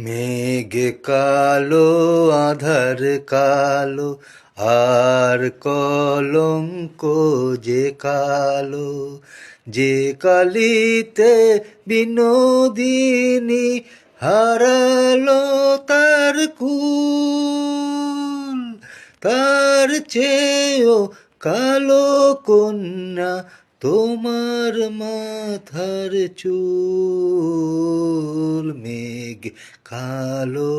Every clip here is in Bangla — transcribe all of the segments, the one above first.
মেঘ কালো, আধার কালো, আর কলঙ্ক যে কালো। যে কালিতে বিনোদিনী হারালো তার কুল, তার চেয়েও কালো কন্যা তোমার মাথার চুল। মেঘ কালো,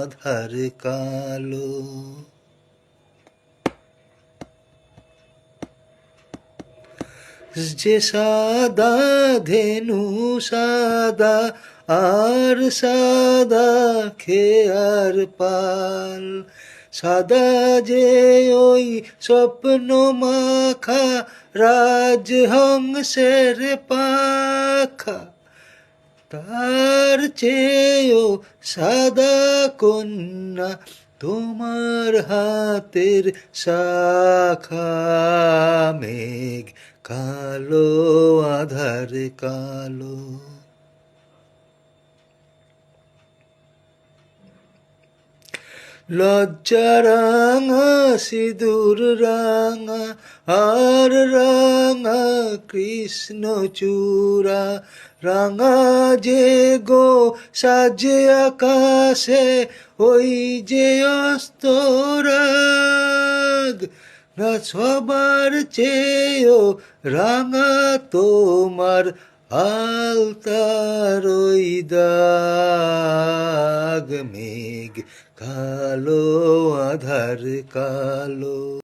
আধার কালো। যে সাদা ধেনু, সাদা আর সাদা খেয়ার পাল, সাদা যে ওই স্বপ্ন মাখা রাজহংসের পাখা। তার চেয়েও সাদা কন্যা তোমার হাতের শাখা মেঘ কালো আধার কালো। লজ্জা রাঙা সিঁদুর রাঙা আর রাঙা কৃষ্ণ চূড়া রাঙা যে গো সাজে আকাশে ওই যে অস্তরাগ না সবার চেয়েও রাঙা তোমার আলতার ওই দাগ মেঘ কালো আধার কালো।